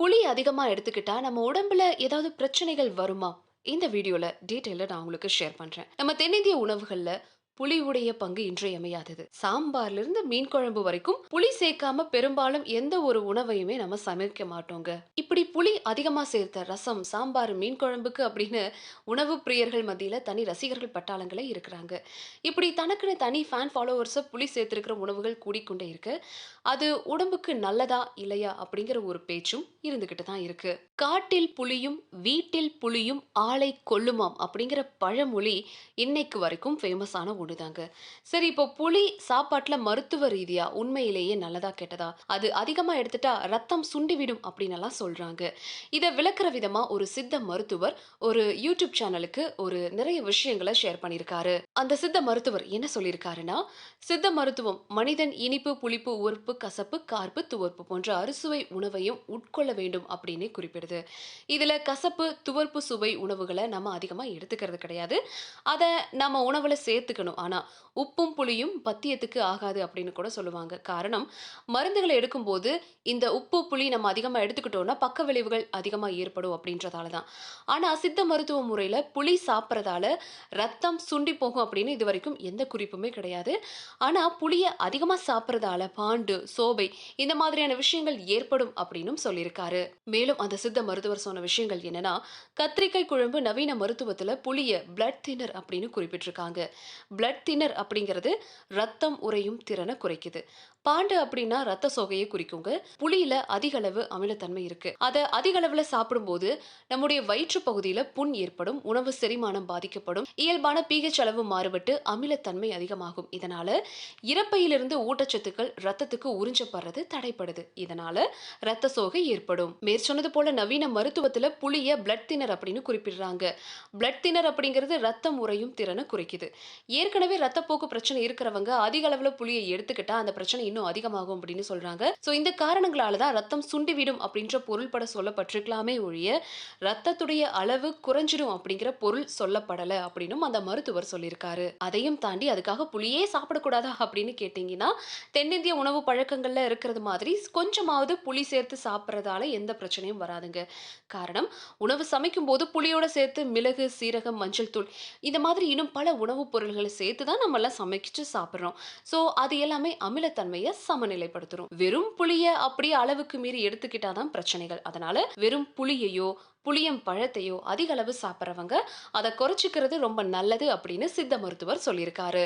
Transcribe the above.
புளி அதிகமாக எடுத்துக்கிட்டா நம்ம உடம்புல ஏதாவது பிரச்சனைகள் வருமா? இந்த வீடியோவில் டீட்டெயிலில் நான் உங்களுக்கு ஷேர் பண்ணுறேன் நம்ம தென்னிந்திய உணவுகளில் புளியுடைய பங்கு இன்றியமையாதது. சாம்பார்ல இருந்து மீன் குழம்பு வரைக்கும் புளி சேர்க்காம பெரும்பாலும் எந்த ஒரு உணவையுமே நம்ம சமைக்க மாட்டோங்க. இப்படி புளி அதிகமா சேர்த்த ரசம், சாம்பார், மீன் குழம்புக்கு அப்படின்னு உணவு பிரியர்கள் மத்தியில தனி ரசிகர்கள் பட்டாளங்களே இருக்கிறாங்க. இப்படி தனக்குன்னு தனி ஃபேன் ஃபாலோவர்ஸை புளி சேர்த்திருக்கிற உணவுகள் கூடிக்கொண்டே இருக்கு. அது உடம்புக்கு நல்லதா? இல்லையா? அப்படிங்கிற ஒரு பேச்சும் இருந்துகிட்டு தான் இருக்கு. "காட்டில் புளியும், வீட்டில் புளியும் ஆளை கொல்லுமாம்" அப்படிங்கிற பழமொழி இன்னைக்கு வரைக்கும் ஃபேமஸான ஒண்ணுதாங்க. சரி இப்போ புளி சாப்பாட்டுல மருத்துவ ரீதியா உண்மையிலேயே நல்லதா? கெட்டதா? அது அதிகமா எடுத்துட்டா ரத்தம் சுண்டிவிடும் அப்படின்னெல்லாம் சொல்றாங்க. இதை விளக்குற விதமா ஒரு சித்த மருத்துவர் ஒரு யூடியூப் சேனலுக்கு ஒரு நிறைய விஷயங்கள ஷேர் பண்ணியிருக்காரு. அந்த சித்த மருத்துவர் என்ன சொல்லியிருக்காருன்னா, "சித்த மருத்துவம் மனிதன் இனிப்பு, புளிப்பு, உவர்ப்பு, கசப்பு, கார்ப்பு, துவர்ப்பு போன்ற அறுசுவை உணவையும் உட்கொள்ள வேண்டும்" அப்படின்னு குறிப்பிடுது. இதுல கசப்பு, துவர்ப்பு சுவை உணவுகளை நம்ம அதிகமா எடுத்துக்கிறது கிடையாது. அதை நம்ம உணவுல சேர்த்துக்கணும். ஆனால் உப்பும், புளியும் பத்தியத்துக்கு ஆகாது அப்படின்னு கூட சொல்லுவாங்க. காரணம் மருந்துகளை எடுக்கும்போது இந்த உப்பு, புளி நம்ம அதிகமா எடுத்துக்கிட்டோம்னா பக்க விளைவுகள் அதிகமா ஏற்படும் அப்படின்றதால தான். ஆனா சித்த மருத்துவ முறையில புளி சாப்பிடுறதால ரத்தம் சுண்டி போகும் அப்படின்னு இது வரைக்கும் எந்த குறிப்புமே கிடையாது. ஆனா புளியை அதிகமா சாப்பிடுறதால பாண்டு, சோபை இந்த மாதிரியான விஷயங்கள் ஏற்படும் அப்படின்னும் சொல்லியிருக்காரு. மேலும் அந்த சித்த மருத்துவர் சொன்ன விஷயங்கள் என்னன்னா, கத்திரிக்காய் குழம்பு நவீன மருத்துவத்தில் புளிய பிளட் தின்னர் அப்படின்னு குறிப்பிட்டிருக்காங்க. பிளட் பிளட் தின்னர் அப்படிங்கிறது ரத்தம் உறையும் திறனை குறைக்குது. பாண்டு அப்படின்னா ரத்த சோகையை குறிக்குங்க. புளியில அதிக அளவு அமிலத்தன்மை இருக்கு. அதை அதிக அளவுல சாப்பிடும்போது நம்முடைய வயிற்று பகுதியில புண் ஏற்படும், உணவு செரிமானம் பாதிக்கப்படும், இயல்பான பிஹெச் அளவு மாறுபட்டு அமிலத்தன்மை அதிகமாகும். இதனால இறப்பையிலிருந்து ஊட்டச்சத்துக்கள் ரத்தத்துக்கு உறிஞ்சப்படுறது தடைப்படுது. இதனால ரத்த சோகை ஏற்படும். மேற்சொன்னது போல நவீன மருத்துவத்துல புளிய பிளட் தின்னர் அப்படின்னு குறிப்பிடுறாங்க. பிளட் தின்னர் அப்படிங்கிறது ரத்தம் உறையும் திறனை குறைக்குது. ஏற்கனவே ரத்தப்போக்கு பிரச்சனை இருக்கிறவங்க அதிக அளவுல புளியை எடுத்துக்கிட்டா அந்த பிரச்சனை இன்னும் அதிகமாகும் அப்படின்னு சொல்றாங்க. சோ இந்த காரணங்களால தான் ரத்தம் சுண்டிவிடும் அப்படின்ற பொருள்பட சொல்லப்பட்டிருக்கலாமே ஒழிய, ரத்தத்துடைய அளவு குறைஞ்சிடும் அப்படிங்கிற பொருள் சொல்லப்படல அப்படின்னும் அந்த மருத்துவர் சொல்லியிருக்காரு. அதையும் தாண்டி அதுக்காக புளியே சாப்பிடக்கூடாதா அப்படின்னு கேட்டீங்கன்னா, தென்னிந்திய உணவு பழக்கங்கள்ல இருக்கிறது மாதிரி கொஞ்சமாவது புளி சேர்த்து சாப்பிட்றதால எந்த பிரச்சனையும் வராதுங்க. காரணம் உணவு சமைக்கும் போது புளியோட சேர்த்து மிளகு, சீரகம், மஞ்சள் தூள் இந்த மாதிரி இன்னும் பல உணவுப் பொருள்களை சேர்த்து தான் நம்ம எல்லாம் சமைச்சு சாப்பிடுறோம். சோ அது எல்லாமே அமிலத்தன்மையை சமநிலைப்படுத்துறோம் வெறும் புளியை அப்படியே அளவுக்கு மீறி எடுத்துக்கிட்டா தான் பிரச்சனைகள். அதனால வெறும் புளியையோ, புளியம் பழத்தையோ அதிக அளவு சாப்பிட்றவங்க அதை குறைச்சிக்கிறது ரொம்ப நல்லது அப்படின்னு சித்த மருத்துவர் சொல்லியிருக்காரு.